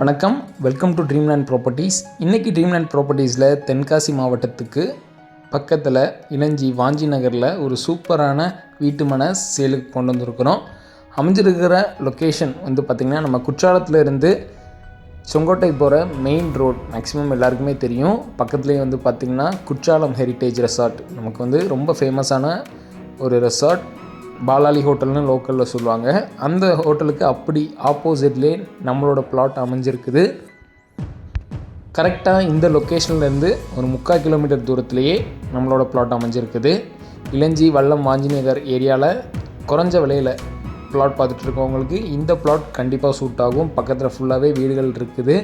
வணக்கம். Welcome to Dreamland properties இன்றைக்கி Dreamland ப்ராப்பர்ட்டிஸில் தென்காசி மாவட்டத்துக்கு பக்கத்தில் இளஞ்சி வாஞ்சி நகரில் ஒரு சூப்பரான வீட்டு மனை சேலுக்கு கொண்டு வந்திருக்கிறோம். அமைஞ்சிருக்கிற லொக்கேஷன் வந்து பார்த்திங்கன்னா நம்ம குற்றாலத்தில் இருந்து செங்கோட்டை போகிற மெயின் ரோட் மேக்ஸிமம் எல்லாருக்குமே தெரியும். பக்கத்துலேயே வந்து பார்த்திங்கன்னா குற்றாலம் ஹெரிட்டேஜ் ரெசார்ட் நமக்கு வந்து ரொம்ப ஃபேமஸான ஒரு ரெசார்ட் பாலாலி ஹோட்டல்னு லோக்கலில் சொல்லுவாங்க. அந்த ஹோட்டலுக்கு அப்படி ஆப்போசிட்லேயே நம்மளோட பிளாட் அமைஞ்சிருக்குது. கரெக்டாக இந்த லொக்கேஷன்லேருந்து ஒரு முக்கால் கிலோமீட்டர் தூரத்துலேயே நம்மளோட பிளாட் அமைஞ்சிருக்குது. இளஞ்சி வல்லம் வாஞ்சிநகர் ஏரியாவில் குறைஞ்ச விலையில் பிளாட் பார்த்துட்டு இருக்கவங்களுக்கு இந்த பிளாட் கண்டிப்பாக சூட் ஆகும். பக்கத்தில் ஃபுல்லாகவே வீடுகள் இருக்குது.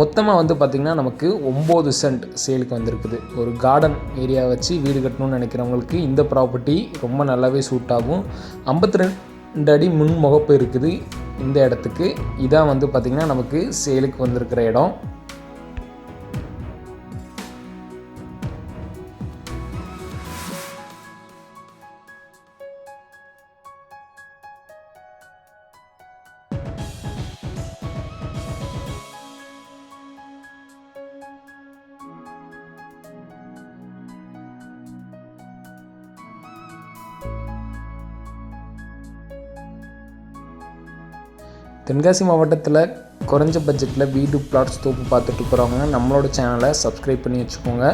மொத்தமாக வந்து பார்த்திங்கன்னா நமக்கு ஒம்பது சென்ட் சேலுக்கு வந்திருக்குது. ஒரு கார்டன் ஏரியா வச்சு வீடு கட்டணும்னு நினைக்கிறவங்களுக்கு இந்த ப்ராப்பர்ட்டி ரொம்ப நல்லாவே சூட் ஆகும். ஐம்பத்தி ரெண்டு அடி முன் முகப்பு இருக்குது இந்த இடத்துக்கு. இதான் வந்து பார்த்திங்கன்னா நமக்கு சேலுக்கு வந்திருக்கிற இடம். தென்காசி மாவட்டத்தில் குறைஞ்ச பட்ஜெட்டில் வீடு பிளாட்ஸ் தோப்பு பார்த்துட்டு போகிறவங்க நம்மளோட சேனலை சப்ஸ்கிரைப் பண்ணி வச்சுக்கோங்க.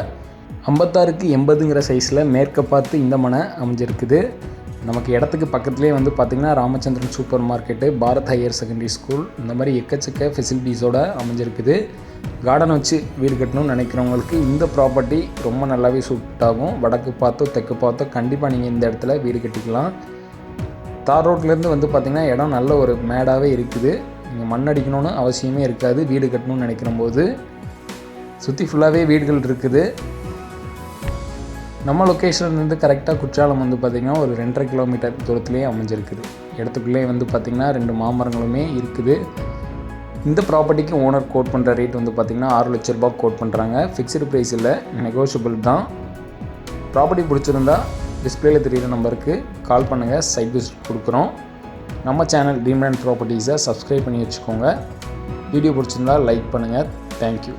ஐம்பத்தாறுக்கு எண்பதுங்கிற சைஸில் மேற்க பார்த்து இந்த மனை அமைஞ்சிருக்குது. நமக்கு இடத்துக்கு பக்கத்துலேயே வந்து பார்த்திங்கன்னா Ramachandran super market Bharat higher secondary school இந்த மாதிரி எக்கச்சக்க ஃபெசிலிட்டிஸோடு அமைஞ்சிருக்குது. கார்டன் வச்சு வீடு கட்டணும்னு நினைக்கிறவங்களுக்கு இந்த ப்ராப்பர்ட்டி ரொம்ப நல்லாவே சூட் ஆகும். வடக்கு பார்த்தோ தெற்கு பார்த்தோ கண்டிப்பாக நீங்கள் இந்த இடத்துல வீடு கட்டிக்கலாம். தார் ரோட்லேருந்து வந்து பார்த்திங்கன்னா இடம் நல்ல ஒரு மேடாகவே இருக்குது. இங்கே மண் அடிக்கணும்னு அவசியமே இருக்காது. வீடு கட்டணும்னு நினைக்கிற போது சுற்றி ஃபுல்லாகவே வீடுகள் இருக்குது. நம்ம லொக்கேஷன்லேருந்து கரெக்டாக குற்றாலம் வந்து பார்த்திங்கன்னா ஒரு ரெண்டரை கிலோமீட்டர் தூரத்துலேயே அமைஞ்சிருக்குது. இடத்துக்குள்ளே வந்து பார்த்திங்கன்னா ரெண்டு மாமரங்களுமே இருக்குது. இந்த ப்ராப்பர்ட்டிக்கு ஓனர் கோட் பண்ணுற ரேட் வந்து பார்த்திங்கன்னா ஆறு லட்ச ரூபாய் கோட் பண்ணுறாங்க ஃபிக்ஸ்டு ப்ரைஸ் இல்லை நெகோஷியபிள் தான். ப்ராப்பர்ட்டி பிடிச்சிருந்தா டிஸ்பிளேல தெரிகிற நம்பருக்கு கால் பண்ணுங்கள் சைட் விசிட் கொடுக்குறோம். நம்ம சேனல் ட்ரீம்லேண்ட் ப்ராப்பர்ட்டிஸை சப்ஸ்கிரைப் பண்ணி வச்சுக்கோங்க. வீடியோ பிடிச்சிருந்தா லைக் பண்ணுங்கள் தேங்க்யூ